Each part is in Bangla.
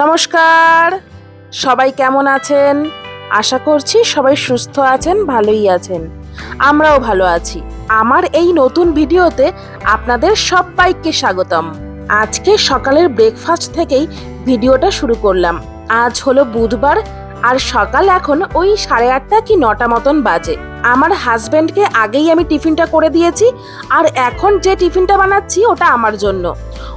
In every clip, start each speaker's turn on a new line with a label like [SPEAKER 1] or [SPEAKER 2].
[SPEAKER 1] নমস্কার। সবাই কেমন আছেন? আশা করছি সবাই সুস্থ আছেন, ভালোই আছেন। আমরাও ভালো আছি। আমার এই নতুন ভিডিওতে আপনাদের সবাইকে স্বাগতম। আজকে সকালের ব্রেকফাস্ট থেকেই ভিডিওটা শুরু করলাম। আজ হলো বুধবার আর সকাল এখন ওই সাড়ে আটটা কি নটা মতন বাজে। আমার হাজবেন্ডকে আগেই আমি টিফিনটা করে দিয়েছি, আর এখন যে টিফিনটা বানাচ্ছি ওটা আমার জন্য।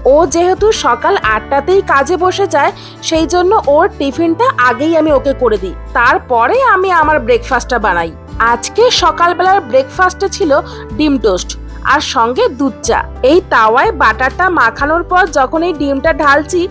[SPEAKER 1] ও যেহেতু সকাল আটটাতেই কাজে বসে যায়, সেই জন্য ওর টিফিনটা আগেই আমি ওকে করে দিই। তারপরে আমি আমার ব্রেকফাস্টটা বানাই। আজকে সকালবেলার ব্রেকফাস্টে ছিল ডিম টোস্ট। আর সঙ্গে দুধ চা। এই তাওয়ায় বাটারটা মাখানোর পর যখন এই ডিমটা ঢালছি,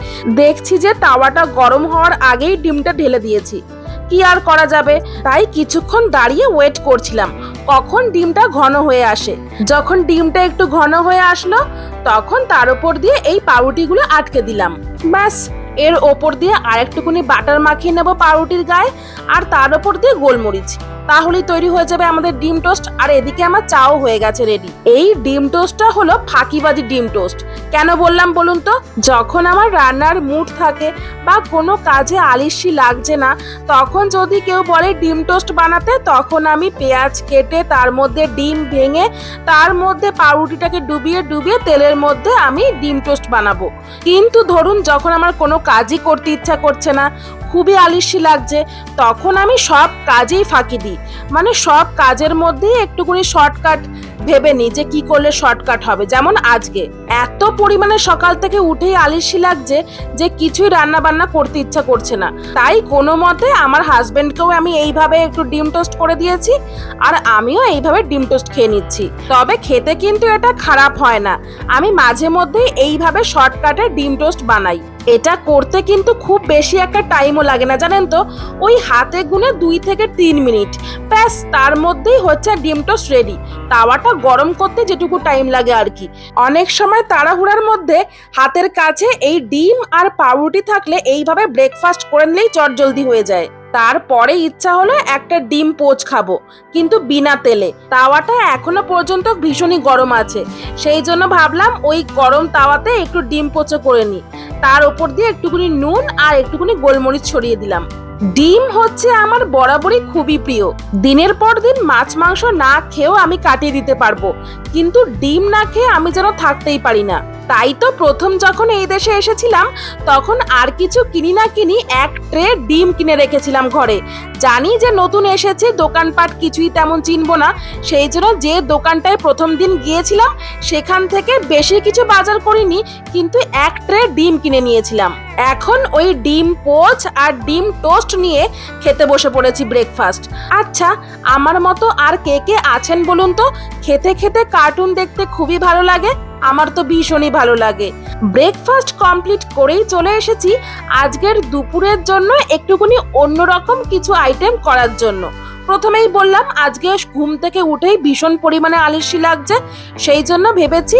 [SPEAKER 1] দেখছি যে তাওয়াটা গরম হওয়ার আগেই ডিমটা ঢেলে দিয়েছি। কি আর করা যাবে? তাই কিছুক্ষণ দাঁড়িয়ে ওয়েট করছিলাম। কখন ডিমটা ঘন হয়ে আসে? যখন ডিমটা একটু ঘন হয়ে আসলো, তখন তার উপর দিয়ে এই পাউরুটিগুলো আটকে দিলাম। ব্যাস, এর ওপর দিয়ে আরেকটুকুনি বাটার মাখিয়ে নেব পাউরুটির গায়ে, আর তার ওপর দিয়ে গোলমরিচ। তাহলেই তৈরি হয়ে যাবে আমাদের ডিম টোস্ট। আর এদিকে আমার চাও হয়ে গেছে রেডি এই ডিম টোস্টটা হলো ফাঁকিবাজি ডিম টোস্ট। কেন বললাম বলুন তো? যখন আমার রান্নার মুড থাকে বা কোনো কাজে আলিশি লাগছে না, তখন যদি কেউ বলে ডিম টোস্ট বানাতে, তখন আমি পেঁয়াজ কেটে তার মধ্যে ডিম ভেঙে, তার মধ্যে পাউরুটিটাকে ডুবিয়ে ডুবিয়ে তেলের মধ্যে আমি ডিম টোস্ট বানাবো। কিন্তু ধরুন যখন আমার কোনো কাজই করতে ইচ্ছা করছে না, খুবই আলিশি লাগছে, তখন আমি সব কাজেই ফাঁকি দিই। মানে সব কাজের মধ্যেই একটুখানি শর্টকাট ভেবে নিই যে কি করলে শর্টকাট হবে। যেমন আজকে এত পরিমাণে সকাল থেকে উঠেই আলিশি লাগছে যে কিছুই রান্না বান্না করতে ইচ্ছা করছে না। তাই কোনো মতে আমার হাজবেন্ডকেও আমি এইভাবে একটু ডিম টোস্ট করে দিয়েছি আর আমিও এইভাবে ডিম টোস্ট খেয়ে নিচ্ছি। তবে খেতে কিন্তু এটা খারাপ হয় না। আমি মাঝে মধ্যেই এইভাবে শর্টকাটে ডিম টোস্ট বানাই। এটা করতে কিন্তু খুব বেশি একটা টাইমও লাগে না, জানেন তো? ওই হাতে গুনে দুই থেকে তিন মিনিট। ব্যাস, তার মধ্যেই হচ্ছে ডিম টোস্ট রেডি তাওয়াটা গরম করতে যেটুকু টাইম লাগে আর কি। অনেক সময় তাড়াহুড়ার মধ্যে হাতের কাছে এই ডিম আর পাউরুটি থাকলে এইভাবে ব্রেকফাস্ট করে নিলেই চট জলদি হয়ে যায়। তারপরে ইচ্ছা হলো একটা ডিম পোচ খাব, কিন্তু বিনা তেলে। তাওয়াটা এখনও পর্যন্ত ভীষণই গরম আছে। সেই জন্য ভাবলাম ওই গরম তাওয়াতে একটু ডিম পোচো করে নিই। তার ওপর দিয়ে একটুখানি নুন আর একটুখানি গোলমরিচ ছড়িয়ে দিলাম। ডিম হচ্ছে আমার বরাবরই খুবই প্রিয়। দিনের পর দিন মাছ, মাংস না খেয়েও আমি কাটিয়ে দিতে পারব। কিন্তু ডিম না খেয়ে আমি যেন থাকতেই পারি না। তাই তো প্রথম যখন এই দেশে এসেছিলাম, তখন আর কিছু কিনি না কিনি এক ট্রে ডিম কিনে রেখেছিলাম ঘরে। জানি যে নতুন এসেছে, দোকানপাট কিছুই তেমন চিনবো না। সেই জন্য যে দোকানটায় প্রথম দিন গিয়েছিলাম, সেখান থেকে বেশি কিছু বাজার করিনি, কিন্তু এক ট্রে ডিম কিনে নিয়েছিলাম। এখন ওই ডিম পোচ আর ডিম টোস্ট নিয়ে খেতে বসে পড়েছি ব্রেকফাস্ট আচ্ছা আমার মতো আর কে কে আছেন বলুন তো? খেতে খেতে কার্টুন দেখতে খুবই ভালো লাগে, আমার তো ভীষণই ভালো লাগে। ব্রেকফাস্ট কমপ্লিট করেই চলে এসেছি আজকের দুপুরের জন্য একটুখানি অন্যরকম কিছু আইটেম করার জন্য। প্রথমেই বললাম, আজকে ঘুম থেকে উঠেই ভীষণ পরিমাণে আলিসি লাগছে, সেই জন্য ভেবেছি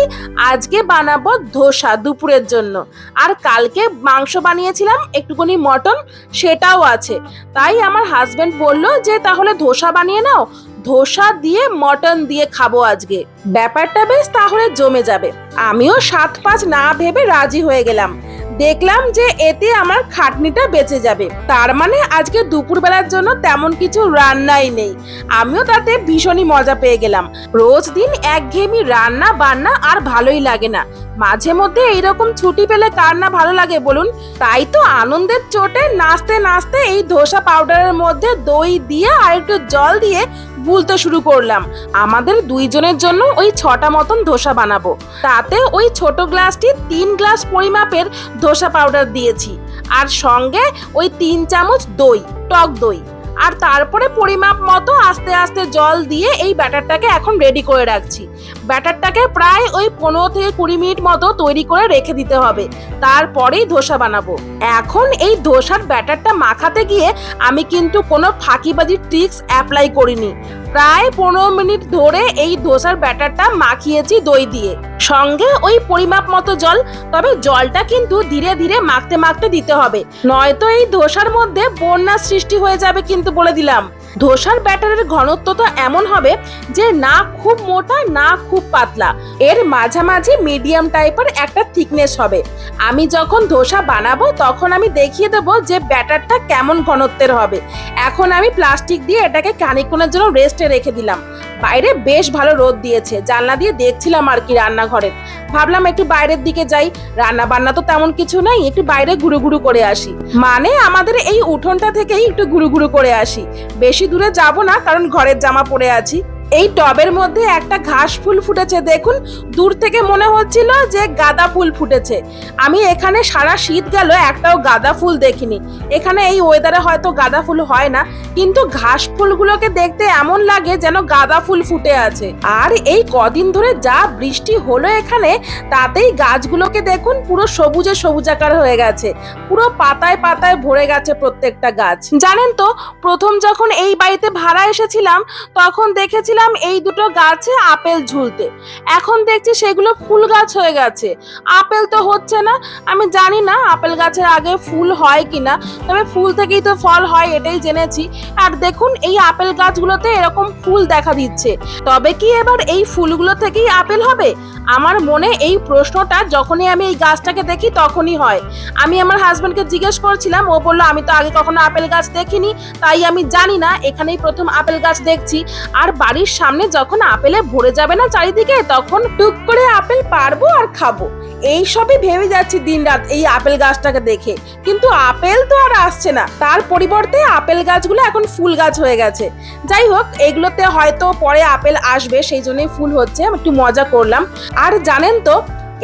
[SPEAKER 1] আজকে বানাবো ধোসা দুপুরের জন্য। আর কালকে মাংস বানিয়েছিলাম, একটুখানি মটন, সেটাও আছে। তাই আমার হাজবেন্ড বলল যে, তাহলে ধোসা বানিয়ে নাও ধোসা দিয়ে, মটন দিয়ে খাব আজকে। ব্যাপারটা বেশ তাহলে জমে যাবে। আমিও সাত পাঁচ না ভেবে রাজি হয়ে গেলাম। দেখলাম যে এতে আমার খাটনিটা বেঁচে যাবে। তার মানে আজকে দুপুরবেলার জন্য তেমন কিছু রান্নাই নেই। আমিও তাতে ভীষণই মজা পেয়ে গেলাম। রোজ দিন একঘেয়েমি রান্না, বান্না আর ভালোই লাগে না। মাঝে মধ্যে এইরকম ছুটি পেলে কার না ভালো লাগে বলুন? তাই তো আনন্দের চোটে নাচতে নাচতে এই ধোসা পাউডারের মধ্যে দই দিয়ে আর একটু জল দিয়ে গুলতে শুরু করলাম। আমাদের দুইজনের জন্য ওই ছটা মতন ধোসা বানাবো। তাতে ওই ছোট গ্লাসটি তিন গ্লাস পরিমাপের ধোসা পাউডার দিয়েছি। আর সঙ্গে ওই তিন চামচ দই, টক দই। আর তারপরে পরিমাপ মতো আস্তে আস্তে জল দিয়ে এই ব্যাটারটাকে এখন রেডি করে রাখছি। ব্যাটারটাকে প্রায় ওই পনেরো থেকে কুড়ি মিনিট মতো তৈরি করে রেখে দিতে হবে। তারপরেই ধোসা বানাবো। এখন এই ধোসার ব্যাটারটা মাখাতে গিয়ে আমি কিন্তু কোনো ফাঁকিবাজি ট্রিক্স অ্যাপ্লাই করিনি। প্রায় পনেরো মিনিট ধরে এই ধোসার ব্যাটারটা মাখিয়েছি দই দিয়ে। সঙ্গে ওই পরিমাপ মতো জল, তবে জলটা কিন্তু ধীরে ধীরে মাখতে মাখতে দিতে হবে। নয়তো এই ধোসার মধ্যে বন্যার সৃষ্টি হয়ে যাবে কিন্তু বলে দিলাম। ধোসার ব্যাটারের ঘনত্ব তো এমন হবে যে না খুব মোটা, না খুব পাতলা। এর মাঝামাঝি মিডিয়াম টাইপের একটা থিকনেস হবে। আমি যখন ধোসা বানাবো, তখন আমি দেখিয়ে দেবো যে ব্যাটারটা কেমন ঘনত্বের হবে। এখন আমি প্লাস্টিক দিয়ে এটাকে খানিকক্ষণের জন্য রেস্টে রেখে দিলাম। বাইরে বেশ ভালো রোদ দিয়েছে। জানলা দিয়ে দেখছিলাম আর কি রান্নাঘরের ভাবলাম একটু বাইরের দিকে যাই। রান্না বান্না তো তেমন কিছু নাই, একটু বাইরে ঘুরু ঘুরু করে আসি। মানে আমাদের এই উঠোনটা থেকেই একটু ঘুরু ঘুরু করে আসি। বেশি দূরে যাব না, কারণ ঘরের জামা পরে আছি। এই টবের মধ্যে একটা ঘাস ফুল ফুটেছে, দেখুন। দূর থেকে মনে হচ্ছিল যে গাঁদা ফুল ফুটেছে। আমি এখানে সারা শীত গেল, একটাও গাঁদা ফুল দেখিনি। এখানে এই ওয়েদারে হয়তো গাঁদা ফুল হয় না, কিন্তু ঘাস ফুলগুলোকে দেখতে এমন লাগে যেন গাঁদা ফুল ফুটে আছে। আর এই কদিন ধরে যা বৃষ্টি হলো এখানে, তাতেই গাছগুলোকে দেখুন পুরো সবুজে সবুজাকার হয়ে গেছে। পুরো পাতায় পাতায় ভরে গেছে প্রত্যেকটা গাছ। জানেন তো, প্রথম যখন এই বাড়িতে ভাড়া এসেছিলাম, তখন দেখেছিলাম এই দুটো গাছে আপেল ঝুলতে। এখন দেখছি সেগুলো ফুল গাছ হয়ে গেছে। আপেল তো হচ্ছে না। আমি জানি না আপেল গাছের আগে ফুল হয় কিনা, তবে ফুল থেকেই তো ফল হয় এটাই জেনেছি। আর দেখুন, এই আপেল গাছগুলোতে এরকম ফুল দেখা দিচ্ছে। তবে কি এবার এই ফুলগুলো থেকেই আপেল হবে? আমার মনে এই প্রশ্নটা যখনই আমি এই গাছটাকে দেখি তখনই হয়। আমি আমার হাজব্যান্ডকে জিজ্ঞেস করছিলাম, ও বলল, আমি তো আগে কখনো আপেল গাছ দেখিনি, তাই আমি জানি না। এখানেই প্রথম আপেল গাছ দেখছি। আর বাড়ির সামনে যখন আপেলে ভরে যাবে না চারিদিকে, তখন টুক করে আপেল পারব আর খাব। এই সবই ভেবে যাচ্ছি দিনরাত এই আপেল গাছটাকে দেখে। কিন্তু আপেল তো আর আসছে না। তার পরিবর্তে আপেল গাছগুলো এখন ফুল গাছ হয়ে গেছে। যাই হোক, এগুলোতে হয়তো পরে আপেল আসবে, সেই জন্যই ফুল হচ্ছে। একটু মজা করলাম। আর জানেন তো,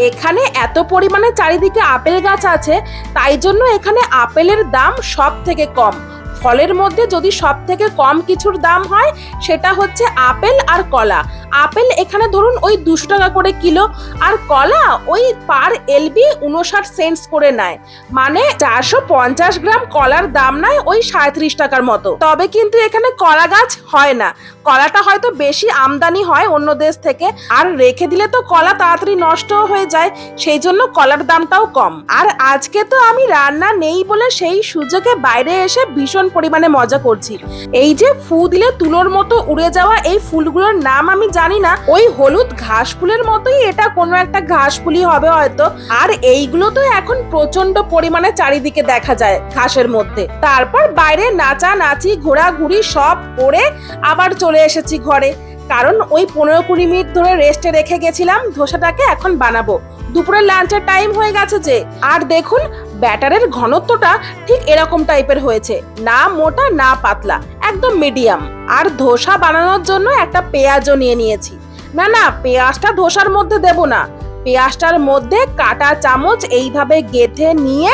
[SPEAKER 1] এখানে এত পরিমাণে চারিদিকে আপেল গাছ আছে, তাই জন্য এখানে আপেলের দাম সব থেকে কম। ফলের মধ্যে যদি সব থেকে কম কিছুর দাম হয় সেটা হচ্ছে আপেল আর কলা। আপেল এখানে ধরুন ওই দুশো টাকা করে কিলো, আর কলা ওই পার এলবি উনষাট সেন্টস করে নেয়। মানে চারশো পঞ্চাশ গ্রাম কলার দাম নেয় ওই সাঁত্রিশ টাকার মতো। তবে কিন্তু এখানে কলা গাছ হয় না। কলাটা হয়তো বেশি আমদানি হয় অন্য দেশ থেকে, আর রেখে দিলে তো কলা তাড়াতাড়ি নষ্ট হয়ে যায়, সেই জন্য কলার দামটাও কম। আর আজকে তো আমি রান্না নেই বলে সেই সুযোগে বাইরে এসে ভীষণ পরিমাণে মজা করছি। এই যে ফু দিলে তুলোর মতো উড়ে যাওয়া এই ফুলগুলোর নাম আমি জানি না, ওই হলুদ ঘাস ফুলের মতোই এটা কোনো একটা ঘাস ফুলই হবে হয়তো। আর এইগুলো তো এখন প্রচণ্ড পরিমাণে চারিদিকে দেখা যায় ঘাসের মধ্যে। তারপর বাইরে নাচা নাচি ঘোরাঘুরি সব করে আবার চলে এসেছি ঘরে। কারণ ওই পনেরো কুড়ি মিনিট ধরে রেস্টে রেখে গেছিলাম, ধোসাটাকে এখন বানাবো। দুপুরের লাঞ্চের টাইম হয়ে গেছে যে। আর দেখুন, ব্যাটারের ঘনত্বটা ঠিক এরকম টাইপের হয়েছে। না মোটা, না পাতলা। একদম মিডিয়াম আর ধোসা বানানোর জন্য একটা পেঁয়াজও নিয়ে নিয়েছি। না না, পেঁয়াজটা ধোসার মধ্যে দেব না। পেঁয়াজটার মধ্যে কাটা চামচ এইভাবে গেথে নিয়ে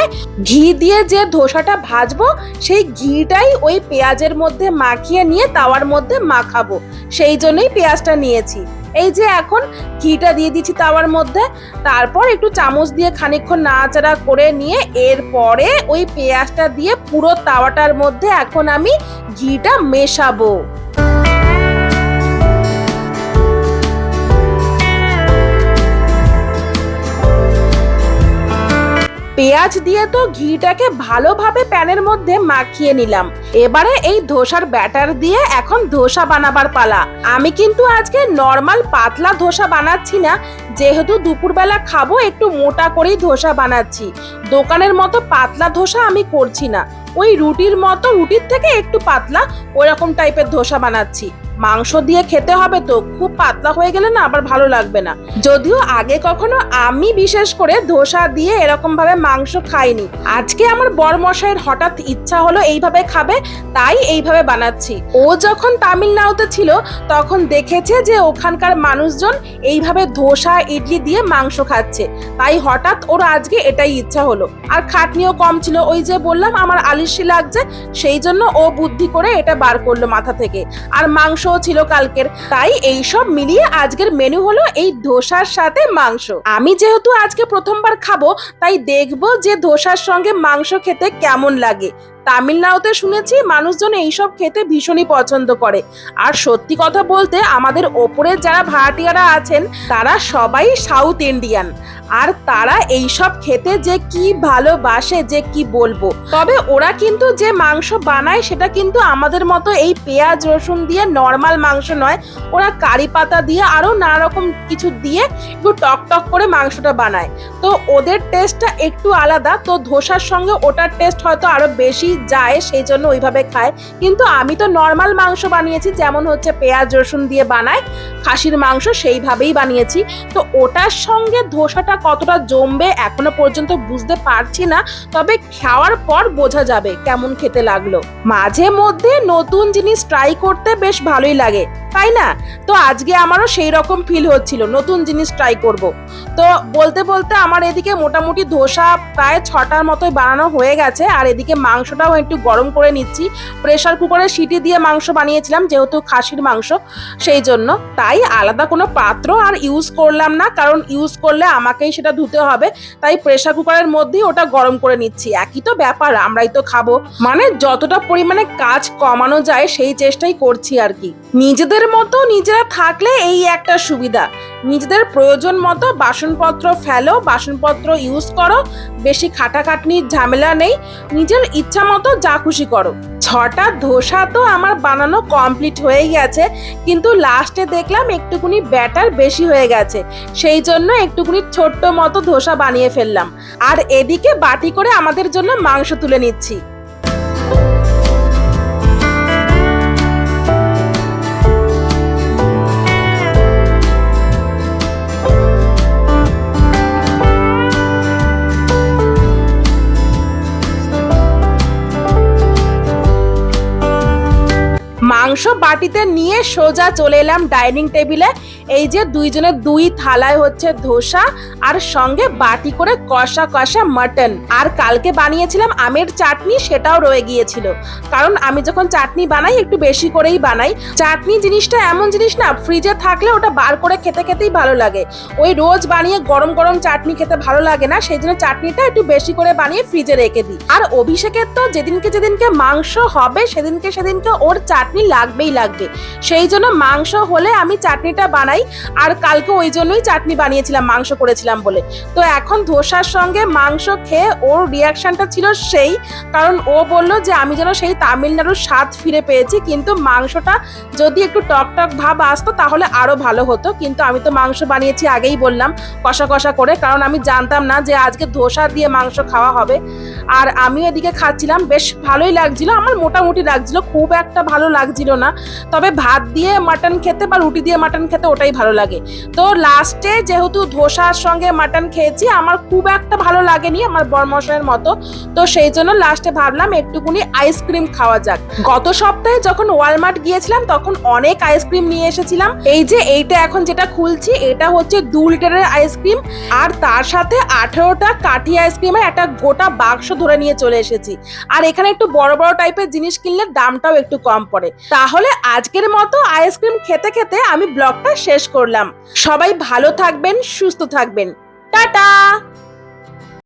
[SPEAKER 1] ঘি দিয়ে যে ধোসাটা ভাজবো, সেই ঘিটাই ওই পেঁয়াজের মধ্যে মাখিয়ে নিয়ে তাওয়ার মধ্যে মাখাবো। সেই জন্যই পেঁয়াজটা নিয়েছি। এই যে এখন ঘিটা দিয়ে দিচ্ছি তাওয়ার মধ্যে, তারপর একটু চামচ দিয়ে খানিকক্ষণ নাড়াচাড়া করে নিয়ে এরপরে ওই পেঁয়াজটা দিয়ে পুরো তাওয়াটার মধ্যে এখন আমি ঘিটা মেশাবো। পেঁয়াজ দিয়ে তো ঘিটাকে ভালোভাবে প্যানের মধ্যে মাখিয়ে নিলাম। এবারে এই ধোসার ব্যাটার দিয়ে এখন ধোসা বানাবার পালা। আমি কিন্তু আজকে নর্মাল পাতলা ধোসা বানাচ্ছি না, যেহেতু দুপুরবেলা খাব, একটু মোটা করেই ধোসা বানাচ্ছি। দোকানের মতো পাতলা ধোসা আমি করছি না। ওই রুটির মতো, রুটির থেকে একটু পাতলা, ওরকম টাইপের ধোসা বানাচ্ছি। মাংস দিয়ে খেতে হবে তো, খুব পাতলা হয়ে গেলে না আবার ভালো লাগবে না। যদিও আগে কখনো আমি বিশেষ করে ধোসা দিয়ে এরকম ভাবে মাংস খাইনি। আজকে আমার বর মশাইয়ের হঠাৎ ইচ্ছা হলো এইভাবে খাবে, তাই এইভাবে বানাচ্ছি। ও যখন তামিলনাড়ুতে ছিল, তখন দেখেছে যে ওখানকার মানুষজন এইভাবে ধোসা, ইডলি দিয়ে মাংস খাচ্ছে। তাই হঠাৎ ওর আজকে এটাই ইচ্ছা হলো। আর খাটনিও কম ছিল, ওই যে বললাম আমার আলিশি লাগছে, সেই জন্য ও বুদ্ধি করে এটা বার করল মাথা থেকে। আর মাংসও ছিল কালকের। তাই এইসব মিলিয়ে আজকের মেনু হলো এই ধোসার সাথে মাংস। আমি যেহেতু আজকে প্রথমবার খাব, তাই দেখব যে ধোসার সঙ্গে মাংস খেতে কেমন লাগে। তামিলনাড়ুতে শুনেছি মানুষজন এইসব খেতে ভীষণই পছন্দ করে। আর সত্যি কথা বলতে আমাদের ওপরের যারা ভাড়াটিয়ারা আছেন, তারা সবাই সাউথ ইন্ডিয়ান। আর তারা এইসব খেতে যে কি ভালোবাসে, যে কি বলব। তবে ওরা কিন্তু যে মাংস বানায়, সেটা কিন্তু আমাদের মতো এই পেঁয়াজ, রসুন দিয়ে নর্মাল মাংস নয়। ওরা কারি পাতা দিয়ে আরও নানা রকম কিছু দিয়ে একটু টক টক করে মাংসটা বানায়। তো ওদের টেস্টটা একটু আলাদা, তো ধোসার সঙ্গে ওটার টেস্ট হয়তো আরও বেশি যায়, সেই জন্য ওইভাবে খায়। কিন্তু আমি তো নর্মাল মাংস বানিয়েছি, যেমন হচ্ছে পেঁয়াজ রসুন দিয়ে বানায় খাসির মাংস সেইভাবেই বানিয়েছি। তো ওটার সঙ্গে ধোসাটা কতটা জমবে এখনও পর্যন্ত বুঝতে পারছি না, তবে খাওয়ার পর বোঝা যাবে কেমন খেতে লাগল। মাঝে মধ্যে নতুন জিনিস ট্রাই করতে বেশ ভালোই লাগে। তাই না? তো আজকে আমারও সেই রকম ফিল হচ্ছিল, নতুন জিনিস ট্রাই করব। তো বলতে বলতে আমার এদিকে মোটামুটি ধোসা প্রায় ছটার মতোই বানানো হয়ে গেছে, আর এদিকে মাংসটাও একটু গরম করে নিচ্ছি। প্রেসার কুকারে সিটি দিয়ে মাংস বানিয়েছিলাম, যেহেতু খাসির মাংস, সেই জন্য। তাই আলাদা কোনো পাত্র আর ইউজ করলাম না, কারণ ইউজ করলে আমাকেই সেটা ধুতে হবে। তাই প্রেসার কুকারের মধ্যেই ওটা গরম করে নিচ্ছি। একই তো ব্যাপার, আমরাই তো খাব। মানে যতটা পরিমাণে কাজ কমানো যায়, সেই চেষ্টাই করছি আর কি। নিজেদের মতো নিজেরা থাকলে এই একটা সুবিধা। নিজেদের প্রয়োজন মতো বাসনপত্র ফেলো, বাসনপত্র ইউজ করো, বেশি খাটাখাটনির ঝামেলা নেই, নিজের ইচ্ছা মতো যা খুশি করো। ছটা ধোসা তো আমার বানানো কমপ্লিট হয়ে গেছে, কিন্তু লাস্টে দেখলাম একটুকুনি ব্যাটার বেশি হয়ে গেছে, সেই জন্য একটুকুনি ছোট্ট মতো ধোসা বানিয়ে ফেললাম। আর এদিকে বাটি করে আমাদের জন্য মাংস তুলে নিচ্ছি। মাংস বাটিতে নিয়ে সোজা চলে এলাম ডাইনিং টেবিলে। এই যে দুইজনের দুই থালায় হচ্ছে ধোসা আর সঙ্গে বাটি করে কষা কষা মাটন। আর কালকে বানিয়েছিলাম আমের চাটনি, সেটাও রয়ে গিয়েছিল। কারণ আমি যখন চাটনি বানাই, একটু বেশি করেই বানাই। চাটনি জিনিসটা এমন জিনিস না, ফ্রিজে থাকলে ওটা বার করে খেতে খেতেই ভালো লাগে। ওই রোজ বানিয়ে গরম গরম চাটনি খেতে ভালো লাগে না, সেই জন্য চাটনিটা একটু বেশি করে বানিয়ে ফ্রিজে রেখে দিই। আর অভিষেকের তো যেদিনকে যেদিনকে মাংস হবে, সেদিনকে সেদিনকে ওর চাটনি লাগবেই লাগবে। সেই জন্য মাংস হলে আমি চাটনিটা বানাই, আর কালকে ওই জন্যই চাটনি বানিয়েছিলাম, মাংস করেছিলাম বলে। তো এখন ধোসার সঙ্গে মাংস খেয়ে ওর রিয়াকশনটা ছিল সেই, কারণ ও বলল যে আমি যেন সেই তামিলনাড়ুর স্বাদ ফিরে পেয়েছি, কিন্তু মাংসটা যদি একটু টক টক ভাব আসতো তাহলে আরও ভালো হতো। কিন্তু আমি তো মাংস বানিয়েছি আগেই বললাম, কষা কষা করে, কারণ আমি জানতাম না যে আজকে ধোসা দিয়ে মাংস খাওয়া হবে। আর আমি এদিকে খাচ্ছিলাম, বেশ ভালোই লাগছিল, আমার মোটামুটি লাগছিল, খুব একটা ভালো লাগছিল না। তবে ভাত দিয়ে মাটন খেতে বা রুটি দিয়ে মাটন খেতে ওটাই ভালো লাগে। তো লাস্টে যেহেতু ধোসার সঙ্গে মাটন খেয়েছি, আমার খুব একটা ভালো লাগেনি আমার বরমশাইয়ের মতো। তো সেই জন্য লাস্টে ভাবলাম একটুকুনি আইসক্রিম খাওয়া যাক। গত সপ্তাহে যখন ওয়ালমার্ট গিয়েছিলাম, তখন অনেক আইসক্রিম নিয়ে এসেছিলাম। এই যে এইটা এখন যেটা খুলছি, এটা হচ্ছে দু লিটারের আইসক্রিম আর তার সাথে আঠেরোটা কাঠি আইসক্রিমের একটা গোটা বাক্স ধরে নিয়ে চলে এসেছি। আর এখানে একটু বড় বড় টাইপের জিনিস কিনলে দামটাও একটু কম পড়ে। তাহলে আজকের মতো আইসক্রিম খেতে খেতে আমি ব্লগটা শেষ করলাম। সবাই ভালো থাকবেন, সুস্থ থাকবেন। টাটা!